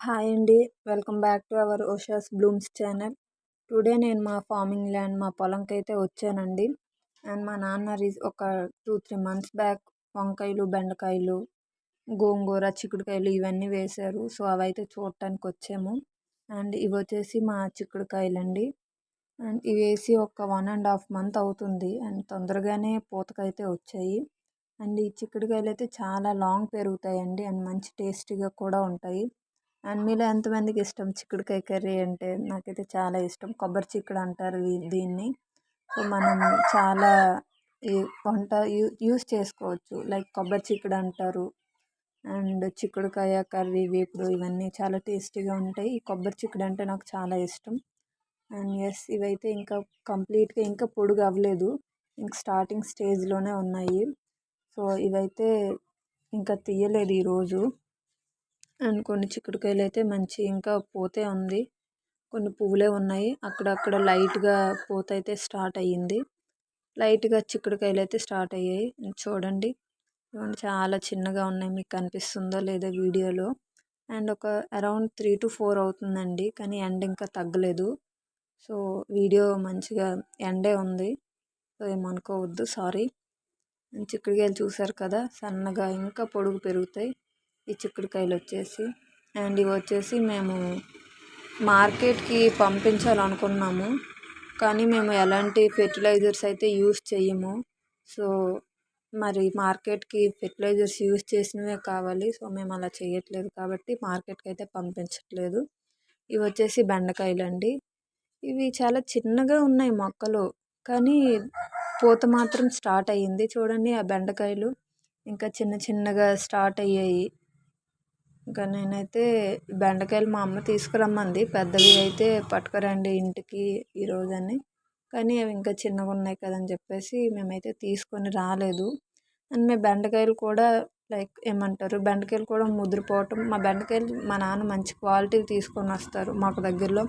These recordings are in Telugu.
హాయ్ అండి. Welcome back to our Osha's blooms channel. Today నేను మా ఫార్మింగ్ ల్యాండ్ మా పొలంకి అయితే వచ్చానండి. అండ్ మా నాన్న రీజ్ ఒక టూ త్రీ మంత్స్ బ్యాక్ వంకాయలు బెండకాయలు గోంగూర చిక్కుడుకాయలు ఇవన్నీ వేశారు. సో అవైతే చూడటానికి వచ్చాము. అండ్ ఇవి వచ్చేసి మా చిక్కుడుకాయలు అండి అండ్ ఇవి వేసి ఒక వన్ అండ్ హాఫ్ మంత్ అవుతుంది. అండ్ తొందరగానే పూతకైతే వచ్చాయి. అండ్ ఈ చిక్కుడుకాయలు అయితే చాలా లాంగ్ పెరుగుతాయండి. అండ్ మంచి టేస్టీగా కూడా ఉంటాయి. అండ్ మీలో ఎంతమందికి ఇష్టం చిక్కుడుకాయ కర్రీ అంటే? నాకైతే చాలా ఇష్టం. కొబ్బరి చిక్కుడు అంటారు దీన్ని. సో మనం చాలా ఈ వంట యూ యూస్ చేసుకోవచ్చు. లైక్ కొబ్బరి చిక్కుడు అంటారు. అండ్ చిక్కుడుకాయ కర్రీ వేపుడు ఇవన్నీ చాలా టేస్టీగా ఉంటాయి. ఈ కొబ్బరి చిక్కుడు అంటే నాకు చాలా ఇష్టం. అండ్ ఎస్ ఇవైతే ఇంకా కంప్లీట్గా ఇంకా పొడుగు అవ్వలేదు. ఇంక స్టార్టింగ్ స్టేజ్లోనే ఉన్నాయి. సో ఇవైతే ఇంకా తీయలేదు ఈరోజు. అండ్ కొన్ని చిక్కుడుకాయలు అయితే మంచి ఇంకా పోతే ఉంది. కొన్ని పువ్వులే ఉన్నాయి. అక్కడక్కడ లైట్గా పూత అయితే స్టార్ట్ అయ్యింది. లైట్గా చిక్కుడుకాయలు అయితే స్టార్ట్ అయ్యాయి. చూడండి. చాలా చిన్నగా ఉన్నాయి. మీకు కనిపిస్తుందో లేదో వీడియోలో. అండ్ ఒక అరౌండ్ త్రీ టు ఫోర్ అవుతుందండి. కానీ ఎండ ఇంకా తగ్గలేదు. సో వీడియో మంచిగా ఎండే ఉంది. సో ఏమనుకోవద్దు సారీ. చిక్కుడుకాయలు చూసారు కదా సన్నగా ఇంకా పొడుగు పెరుగుతాయి. ఈ చిక్కుడుకాయలు వచ్చేసి అండ్ ఇవి వచ్చేసి మేము మార్కెట్కి పంపించాలనుకున్నాము. కానీ మేము ఎలాంటి ఫెర్టిలైజర్స్ అయితే యూస్ చేయము సో మరి మార్కెట్కి ఫెర్టిలైజర్స్ యూస్ చేసినవే కావాలి. సో మేము అలా చేయట్లేదు కాబట్టి మార్కెట్కి అయితే పంపించట్లేదు. ఇవి వచ్చేసి బెండకాయలు అండి ఇవి చాలా చిన్నగా ఉన్నాయి మొక్కలు. కానీ పూత మాత్రం స్టార్ట్ అయ్యింది. చూడండి ఆ బెండకాయలు. ఇంకా చిన్న చిన్నగా స్టార్ట్ అయ్యాయి. ఇంకా నేనైతే బెండకాయలు మా అమ్మ తీసుకురమ్మంది. పెద్దవి అయితే పట్టుకురండి ఇంటికి ఈరోజు అని కానీ అవి ఇంకా చిన్నగా ఉన్నాయి కదని చెప్పేసి మేమైతే తీసుకొని రాలేదు. అండ్ మేము బెండకాయలు కూడా లైక్ ఏమంటారు బెండకాయలు కూడా ముదిరిపోవటం మా బెండకాయలు మా నాన్న మంచి క్వాలిటీ తీసుకొని వస్తారు మాకు దగ్గరలో.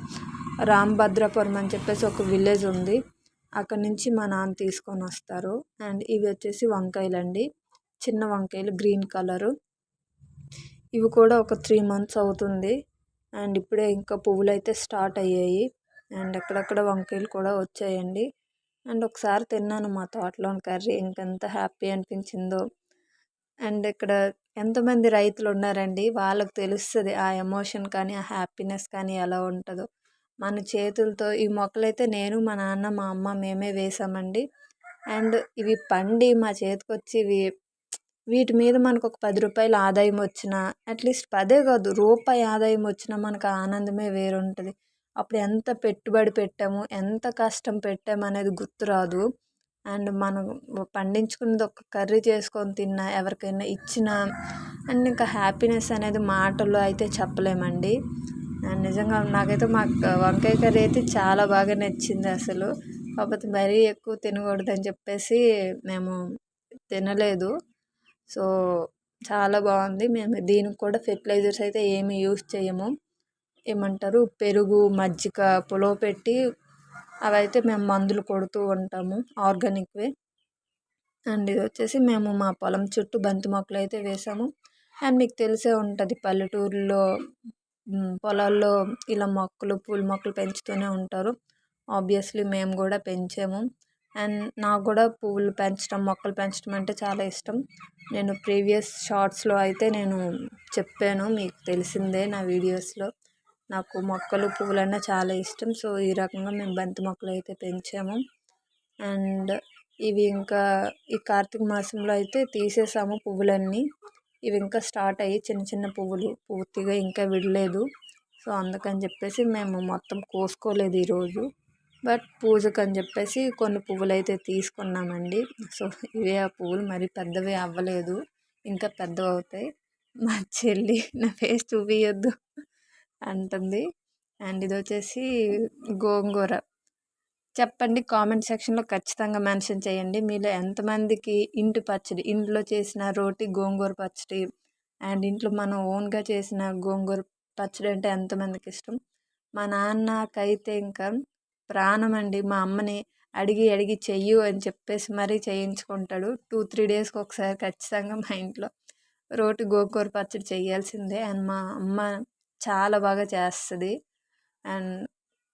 రామభద్రాపురం అని చెప్పేసి ఒక విలేజ్ ఉంది. అక్కడ నుంచి మా నాన్న తీసుకొని వస్తారు. అండ్ ఇవి వచ్చేసి వంకాయలు అండి చిన్న వంకాయలు గ్రీన్ కలరు. ఇవి కూడా ఒక త్రీ మంత్స్ అవుతుంది. అండ్ ఇప్పుడే ఇంకా పువ్వులు అయితే స్టార్ట్ అయ్యాయి. అండ్ అక్కడక్కడ వంకాయలు కూడా వచ్చాయండి. అండ్ ఒకసారి తిన్నాను మా తోటలోని కర్రీ. ఇంకెంత హ్యాపీ అనిపించిందో. అండ్ ఇక్కడ ఎంతమంది రైతులు ఉన్నారండి. వాళ్ళకు తెలుస్తుంది ఆ ఎమోషన్ కానీ ఆ హ్యాపీనెస్ కానీ ఎలా ఉంటుందో. మన చేతులతో ఈ మొక్కలైతే నేను మా నాన్న మా అమ్మ మేమే వేసామండి. అండ్ ఇవి పండి మా చేతికి వచ్చి ఇవి వీటి మీద మనకు ఒక పది రూపాయలు ఆదాయం వచ్చినా అట్లీస్ట్ పదే కాదు రూపాయి ఆదాయం వచ్చినా మనకు ఆనందమే వేరుంటుంది. అప్పుడు ఎంత పెట్టుబడి పెట్టాము ఎంత కష్టం పెట్టాము అనేది గుర్తురాదు అండ్ మనం పండించుకున్నది ఒక కర్రీ చేసుకొని తిన్నా ఎవరికైనా ఇచ్చినా అండ్ ఇంకా హ్యాపీనెస్ అనేది మాటల్లో అయితే చెప్పలేమండి. అండ్ నిజంగా నాకైతే మా వంకాయ కర్రీ అయితే చాలా బాగా నచ్చింది అసలు. కాకపోతే మరీ ఎక్కువ తినకూడదని చెప్పేసి మేము తినలేదు. సో చాలా బాగుంది. మేము దీనికి కూడా ఫెర్టిలైజర్స్ అయితే ఏమి యూస్ చేయము. ఏమంటారు? పెరుగు మజ్జిగ పులవ పెట్టి అవైతే మేము మందులు కొడుతూ ఉంటాము. ఆర్గానిక్వే అండ్ ఇది వచ్చేసి మేము మా పొలం చుట్టూ బంతి మొక్కలు అయితే వేసాము. అండ్ మీకు తెలిసే ఉంటుంది పల్లెటూరులో పొలాల్లో ఇలా మొక్కలు పూల మొక్కలు పెంచుతూనే ఉంటారు. ఆబ్వియస్లీ మేము కూడా పెంచాము. అండ్ నాకు కూడా పువ్వులు పెంచడం మొక్కలు పెంచడం అంటే చాలా ఇష్టం. నేను ప్రీవియస్ షార్ట్స్లో అయితే నేను చెప్పాను మీకు తెలిసిందే నా వీడియోస్లో. నాకు మొక్కలు పువ్వులన్నా చాలా ఇష్టం. సో ఈ రకంగా మేము బంతి మొక్కలు అయితే పెంచాము. అండ్ ఇవి ఇంకా ఈ కార్తీక మాసంలో అయితే తీసేసాము పువ్వులన్నీ. ఇవి ఇంకా స్టార్ట్ అయ్యి చిన్న చిన్న పువ్వులు పూర్తిగా ఇంకా విడలేదు. సో అందుకని చెప్పేసి మేము మొత్తం కోసుకోలేదు ఈరోజు. బట్ పూజకు అని చెప్పేసి కొన్ని పువ్వులు అయితే తీసుకున్నామండి. సో ఇవే ఆ పువ్వులు మరి పెద్దవి అవ్వలేదు. ఇంకా పెద్దవి అవుతాయి మా చెల్లి నా ఫేస్ చూపించద్దు అంటుంది. అండ్ ఇది వచ్చేసి గోంగూర. చెప్పండి కామెంట్ సెక్షన్లో ఖచ్చితంగా మెన్షన్ చేయండి. మీలో ఎంతమందికి ఇంటి పచ్చడి ఇంట్లో చేసిన రోటి గోంగూర పచ్చడి అండ్ ఇంట్లో మనం ఓన్గా చేసిన గోంగూర పచ్చడి అంటే ఎంతమందికి ఇష్టం మా నాన్నకైతే ఇంకా ప్రాణం అండి మా అమ్మని అడిగి అడిగి చెయ్యు అని చెప్పేసి మరీ చేయించుకుంటాడు. టూ త్రీ డేస్కి ఒకసారి ఖచ్చితంగా మా ఇంట్లో రోటి గోకూర పచ్చడి చేయాల్సిందే. అండ్ మా అమ్మ చాలా బాగా చేస్తుంది. అండ్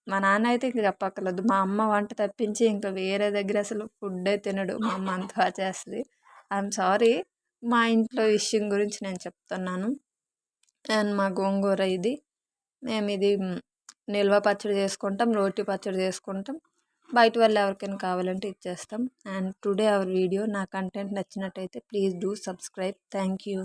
మా నాన్న అయితే ఇంక చెప్పక్కర్లేదు. మా అమ్మ వంట తప్పించి ఇంకా వేరే దగ్గర అసలు ఫుడ్డే తినడు. మా అమ్మ అంత బాగా చేస్తుంది. I'm sorry. మా ఇంట్లో విషయం గురించి నేను చెప్తున్నాను. అండ్ మా గోంగూర ఇది. మేము ఇది నిల్వ పచ్చడి చేసుకుంటాం రోటి పచ్చడి చేసుకుంటాం. బయట వాళ్ళు ఎవరికైనా కావాలంటే ఇచ్చేస్తాం. అండ్ టుడే అవర్ వీడియో నా కంటెంట్ నచ్చినట్టయితే please do subscribe. Thank you.